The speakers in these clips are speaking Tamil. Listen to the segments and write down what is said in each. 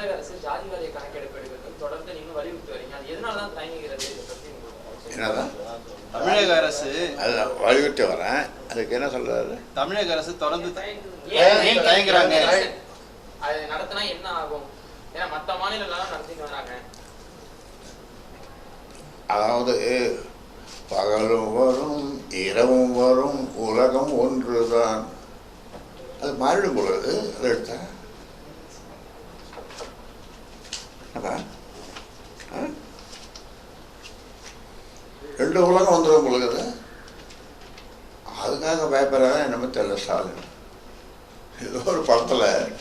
தமிழக அரசு ஜாதி வாரிய கணக்கெடுப்பு எடுக்கிறது தொடர்ந்து நீங்க வலியுறுத்தி வரீங்க. அது எதனால தான் தயங்குகிறது இதை பத்தி உங்களுக்கு என்னதான் தமிழக அரசு வலியுறுத்தி வரேன். அதுக்கு என்ன சொல்றாரு? தமிழக அரசு தொடர்ந்து தயங்குறாங்க? அது நடத்தினா என்ன ஆகும்? ஏன்னா மத்த மாநிலம் எல்லாம் நடத்திட்டு வராங்க. அதாவது பகலும் வரும் இரவும் வரும் உலகம் ஒன்றுதான். அது மாறிடும் பொழுது அதை எடுத்தா ஆ? ரெண்டு உலகம் வந்துடும் பொழுது. அதுக்காக பயப்படுறதா என்னமோ தெரியல ஸ்டாலின். ஏதோ ஒரு படத்தில்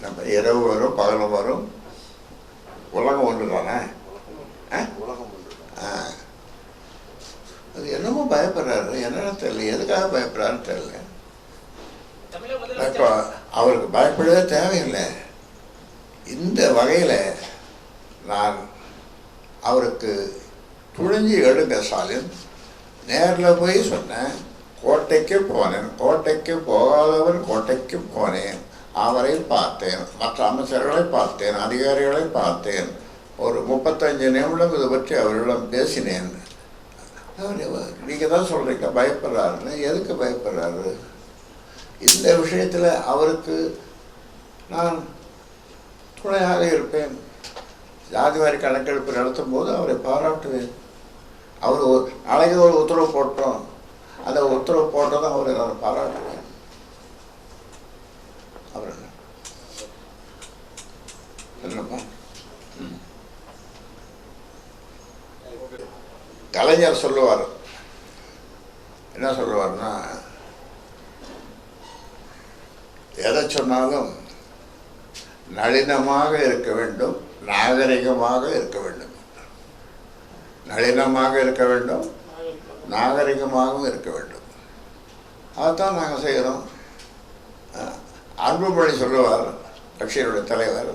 நம்ம இரவு வரும் பகலும் வரும். உலகம் ஒன்று தானே. அது என்னமோ பயப்படுறாரு. என்னன்னு தெரியல. எதுக்காக பயப்படுறாருன்னு தெரியல. இப்போ அவருக்கு பயப்படவே தேவையில்லை. இந்த வகையில் நான் அவருக்கு துணிஞ்சு எடுங்க ஸ்டாலின் நேரில் போய் சொன்னேன் கோட்டைக்கு போனேன் கோட்டைக்கு போகாதவன் கோட்டைக்கு போனேன் அவரை பார்த்தேன் மற்ற அமைச்சர்களை பார்த்தேன் அதிகாரிகளை பார்த்தேன் ஒரு முப்பத்தஞ்சு நிமிடம் இதை பற்றி அவரிடம் பேசினேன். அவர் நீங்கள் தான் சொல்கிறீங்க பயப்படுறாருன்னு எதுக்கு பயப்படுறாரு? இந்த விஷயத்தில் அவருக்கு நான் துணையாக இருப்பேன். ஜாதிவாரி கணக்கெடுப்பு நடத்தும் போது அவரை பாராட்டுவேன். அவர் ஒரு ஒரு உத்தரவு போட்டோம். அந்த உத்தரவு போட்டதும் அவரை நான் பாராட்டுவேன். அவர் என்னப்பா? கலைஞர் சொல்லுவார். என்ன சொல்லுவார்னா எதை சொன்னாலும் நளினமாக இருக்க வேண்டும் நாகரிகமாக இருக்க வேண்டும். நளினமாக இருக்க வேண்டும் நாகரிகமாகவும் இருக்க வேண்டும். அதைத்தான் நாங்கள் செய்கிறோம். அஹ், அன்புமணி சொல்லுவார் கட்சியினுடைய தலைவர்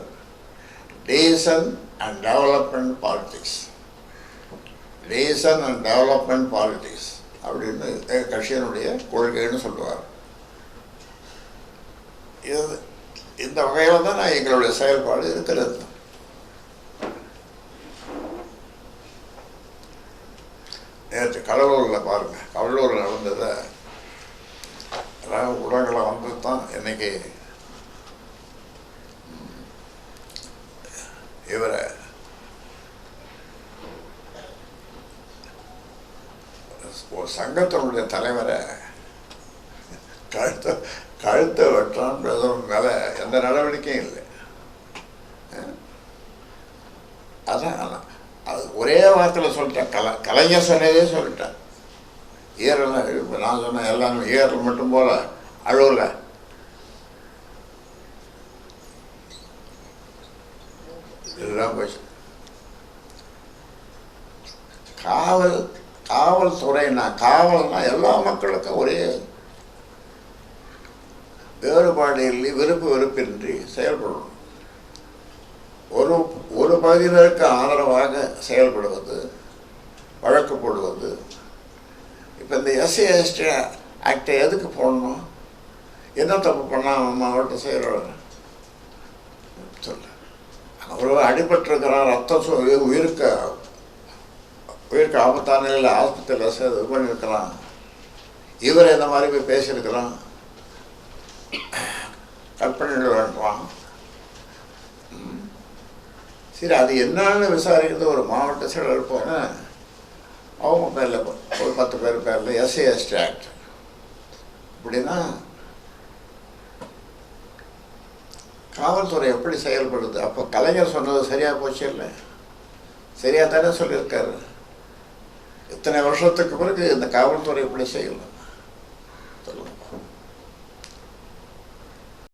decent and development politics decent and development politics அப்படின்னு கட்சியினுடைய கொள்கைன்னு சொல்லுவார். இது இந்த வகையில் தான் நான் எங்களுடைய செயல்பாடு இருக்கிறது. நேற்று கடலூரில் பாருங்கள் கடலூரில் நடந்ததை அதாவது உலகில் வந்து தான் இன்றைக்கி இவரை ஒரு சங்கத்தினுடைய தலைவரை கழுத்தை கழுத்தை வெட்டான்றது மேலே எந்த நடவடிக்கையும் இல்லை. அதான் அது ஒரே வார்த்தையில் சொல்லிட்டேன். கல கலைஞர் சொன்னதே சொல்லிட்டேன். ஈரெல்லாம் இப்போ நான் சொன்னேன் எல்லாமே ஈரல் மட்டும் போல அழுவில் இதெல்லாம் போச்சு காவல் காவல்துறைனா காவல்னா எல்லா மக்களுக்கும் ஒரே வேறுபாடு இல்லை விருப்பு வெறுப்பின்றி செயல்படணும். ஒரு ஒரு பகுதியினருக்கு ஆதரவாக செயல்படுவது வழக்கு போடுவது. இப்போ இந்த எஸ்சி எஸ்டி ஆக்டை எதுக்கு போடணும்? என்ன தப்பு பண்ணால் அவன் மாவட்ட செயலாளர் சொல்ல அவர் அடிபட்டிருக்கிறான் ரத்தம் சோ உயிருக்கு உயிருக்கு ஆபத்தான நிலையில் ஆஸ்பத்திரியில் இது பண்ணியிருக்கிறான். இவர் இந்த மாதிரி போய் பேசியிருக்கிறான். கற்பனையில் வேண்டாம் ம். சரி அது என்னன்னு விசாரிக்கிறது ஒரு மாவட்ட செயலர் போனேன் அவங்க பேரில் ஒரு பத்து பேர் பேரில் எஸ்சி ஆக்ட் அப்படின்னா காவல்துறை எப்படி செயல்படுது? அப்போ கலைஞர் சொன்னது சரியாக போச்சு இல்லை? சரியாக தானே சொல்லியிருக்காரு. இத்தனை வருஷத்துக்கு பிறகு இந்த காவல்துறை எப்படி செய்யலாம்